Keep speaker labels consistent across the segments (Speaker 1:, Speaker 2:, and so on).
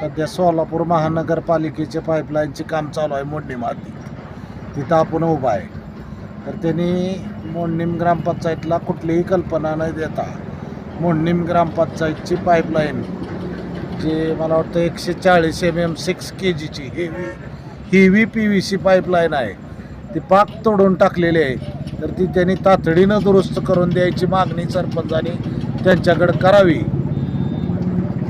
Speaker 1: सध्या सोलापूर महानगरपालिकेचे पाईपलाईनचे काम चालू आहे मोडणी माती तिथं आपण उभा आहे. तर त्यांनी मोडणीम ग्रामपंचायतला कुठलीही कल्पना न देता मोडणीम ग्रामपंचायतची पाईपलाईन जे मला वाटतं एकशे चाळीस एम एम सिक्स के जीची heavy heavy P V C pipeline आहे. ती पाक तोडून टाकलेली आहे. तर ती त्यांनी तातडीनं दुरुस्त करून द्यायची मागणी सरपंचांनी त्यांच्याकडे करावी.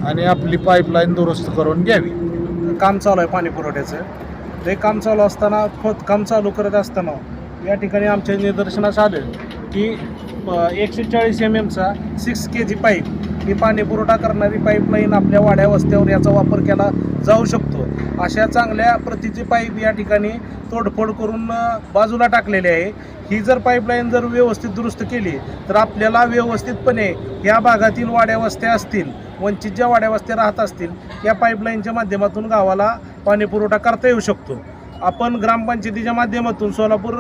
Speaker 1: आणि आपली पाईपलाईन दुरुस्त करून घ्यावी.
Speaker 2: काम चालू आहे पाणी पुरवठ्याचं. ते काम चालू असताना खोदकाम चालू करत असताना या ठिकाणी आमच्या निदर्शनास आलं की एकशे चाळीस एम एमचा सिक्स के जी पाईप ही पाणी पुरवठा करणारी पाईपलाईन आपल्या वाड्या वस्त्यावर याचा वापर केला जाऊ शकतो. अशा चांगल्या प्रतीची पाईप या ठिकाणी तोडफोड करून बाजूला टाकलेली आहे. ही जर पाईपलाईन जर व्यवस्थित दुरुस्त केली तर आपल्याला व्यवस्थितपणे या भागातील वाड्या वस्त्या असतील वंचित ज्या वाड्यावस्ती राहत असतील या पाईपलाईनच्या माध्यमातून गावाला पाणीपुरवठा करता येऊ शकतो. आपण ग्रामपंचायतीच्या माध्यमातून सोलापूर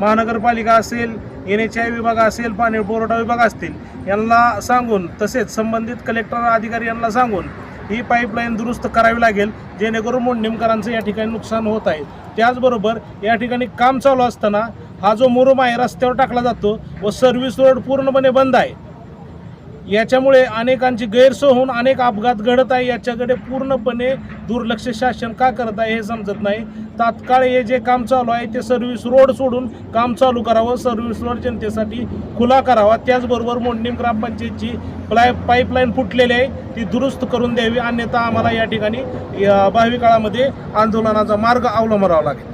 Speaker 2: महानगरपालिका असेल एन एच आय विभाग असेल पाणी पुरवठा विभाग असतील यांना सांगून तसेच संबंधित कलेक्टर अधिकारी यांना सांगून ही पाईपलाईन दुरुस्त करावी लागेल जेणेकरून मोडणीमकरांचं या ठिकाणी नुकसान होत आहे. त्याचबरोबर या ठिकाणी काम चालू असताना हा जो मुरुम आहे रस्त्यावर टाकला जातो व सर्व्हिस रोड पूर्णपणे बंद आहे. याच्यामुळे अनेकांची गैरसोय होऊन अनेक अपघात घडत आहे. याच्याकडे पूर्णपणे दुर्लक्ष शासन का करत आहे हे समजत नाही. तात्काळ हे जे काम चालू आहे ते सर्व्हिस रोड सोडून काम चालू करावं सर्व्हिस रोड जनतेसाठी खुला करावा. त्याचबरोबर मोडणीम ग्रामपंचायतची प्लाय पाईपलाईन फुटलेली आहे. ती दुरुस्त करून द्यावी. अन्यथा आम्हाला या ठिकाणी भावी काळामध्ये आंदोलनाचा मार्ग अवलंबावा लागेल.